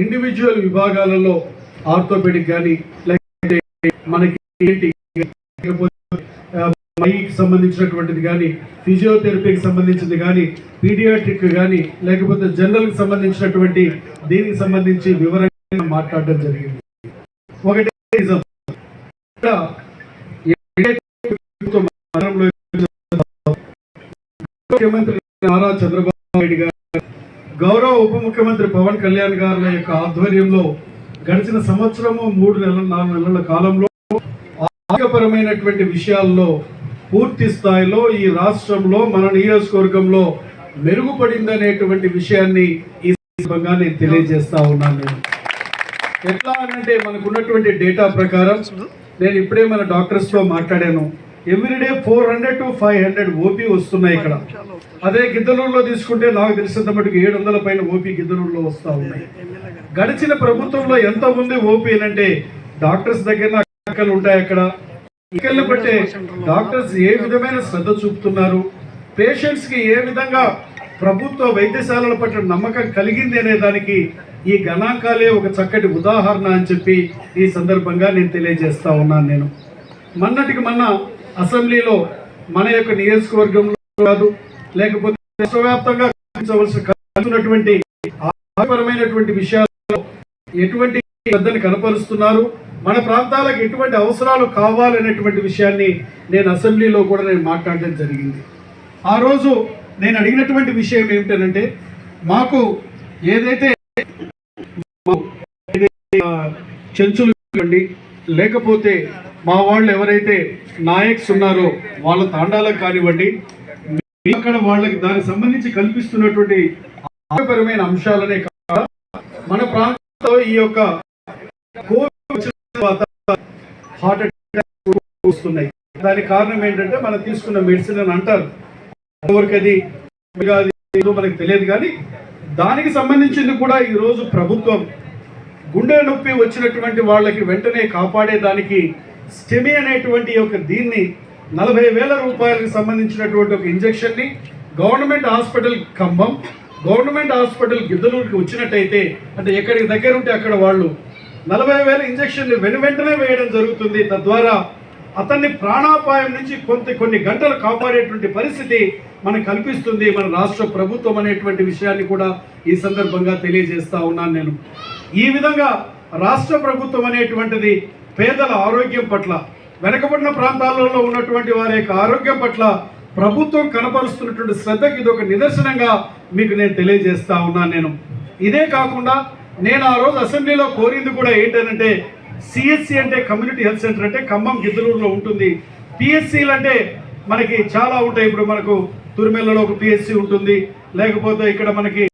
Individual విభాగాలలో orthopaedic కానీ లేకపోతే మనకి మైకి సంబంధించినటువంటిది కానీ ఫిజియోథెరపీకి సంబంధించింది కానీ పీడియాట్రిక్ కానీ లేకపోతే జనరల్కి సంబంధించినటువంటి దీనికి సంబంధించి వివరంగా మాట్లాడడం జరిగింది. ఒకటి ముఖ్యమంత్రి నారా చంద్రబాబు నాయుడు గారు గౌరవ ఉప ముఖ్యమంత్రి పవన్ కళ్యాణ్ గారి యొక్క ఆధ్వర్యంలో గడిచిన సంవత్సరము మూడు నెలల నాలుగు నెలల కాలంలో ఆరోగ్యపరమైనటువంటి విషయాల్లో పూర్తి స్థాయిలో ఈ రాష్ట్రంలో మన నియోజకవర్గంలో మెరుగుపడిందనేటువంటి విషయాన్ని ఈ సందర్భంగా నేను తెలియజేస్తా ఉన్నాను నేను. ఎట్లా అనంటే మనకున్నటువంటి డేటా ప్రకారం నేను ఇప్పుడే మన డాక్టర్స్తో మాట్లాడాను. Everyday four hundred to five hundred OP వస్తున్నాయి ఇక్కడ. అదే గిద్దలూరులో తీసుకుంటే నాకు తెలిసినంత మటుకు ఏడు వందల పైన ఓపీ గిద్దలూరులో వస్తా ఉన్నాయి. గడిచిన ప్రభుత్వంలో ఎంత ఉంది ఓపీ అంటే డాక్టర్స్ దగ్గర అక్కలు ఉంటాయి అక్కడ. ఇక్కల్ని బట్టే డాక్టర్స్ ఏ విధమైన శ్రద్ధ చూపుతున్నారు? పేషెంట్స్కి ఏ విధంగా ప్రభుత్వ వైద్యశాలల పట్ల నమ్మకం కలిగింది అనే దానికి ఈ గణాంకాలే ఒక చక్కటి ఉదాహరణ అని చెప్పి ఈ సందర్భంగా నేను తెలియజేస్తా ఉన్నాను నేను. మొన్నటికి మొన్న అసెంబ్లీలో మన యొక్క నియోజకవర్గంలో కాదు లేకపోతే విశ్వవ్యాప్తంగా కల్పించవలసిన కలుగుతున్నటువంటి ఆరోగ్యపరమైనటువంటి విషయాల్లో ఎటువంటి శ్రద్ధని కనపరుస్తున్నారు మన ప్రాంతాలకు ఎటువంటి అవసరాలు కావాలనేటువంటి విషయాన్ని నేను అసెంబ్లీలో కూడా నేను మాట్లాడడం జరిగింది ఆ రోజు నేను అడిగినటువంటి విషయం ఏమిటంటే మాకు ఏదైతే చెంచులు లేకపోతే మా వాళ్ళు ఎవరైతే నాయక్స్ ఉన్నారో వాళ్ళ తాండాలకు కానివ్వండి అక్కడ వాళ్ళకి దానికి సంబంధించి కల్పిస్తున్నటువంటి ఆరోగ్యపరమైన అంశాలనే కాక మన ప్రాంతంలో ఈ యొక్క కోవిడ్ హార్ట్ అటాక్ వస్తున్నాయి. దానికి కారణం ఏంటంటే మనం తీసుకున్న మెడిసిన్ అని అంటారు. ఎవరికి అది మనకు తెలియదు కానీ దానికి సంబంధించింది కూడా ఈ రోజు ప్రభుత్వం గుండె నొప్పి వచ్చినటువంటి వాళ్ళకి వెంటనే కాపాడేదానికి స్టెమి అనేటువంటి ఒక దీన్ని నలభై వేల రూపాయలకు సంబంధించినటువంటి ఒక ఇంజెక్షన్ని government hospital Khammam government hospital గిద్దలూరుకి వచ్చినట్టయితే అంటే ఎక్కడికి దగ్గర ఉంటే అక్కడ వాళ్ళు నలభై వేల ఇంజక్షన్లు వెను వెంటనే వేయడం జరుగుతుంది. తద్వారా అతన్ని ప్రాణాపాయం నుంచి కొంత కొన్ని గంటలు కాపాడేటువంటి పరిస్థితి మనకు కల్పిస్తుంది. మన రాష్ట్ర ప్రభుత్వం అనేటువంటి విషయాన్ని కూడా ఈ సందర్భంగా తెలియజేస్తా ఉన్నాను నేను. ఈ విధంగా రాష్ట్ర ప్రభుత్వం అనేటువంటిది పేదల ఆరోగ్యం పట్ల వెనకబడిన ప్రాంతాలలో ఉన్నటువంటి వారి యొక్క ఆరోగ్యం పట్ల ప్రభుత్వం కనపరుస్తున్నటువంటి శ్రద్ధకి ఇది ఒక నిదర్శనంగా మీకు నేను తెలియజేస్తా ఉన్నాను నేను. ఇదే కాకుండా నేను ఆ రోజు అసెంబ్లీలో కోరింది కూడా ఏంటంటే సిఎస్సి అంటే కమ్యూనిటీ హెల్త్ సెంటర్ అంటే ఖమ్మం గిద్దలూరులో ఉంటుంది. పిఎస్సీలు అంటే మనకి చాలా ఉంటాయి. ఇప్పుడు మనకు తురిమెల్లలో ఒక పిఎస్సి ఉంటుంది. లేకపోతే ఇక్కడ మనకి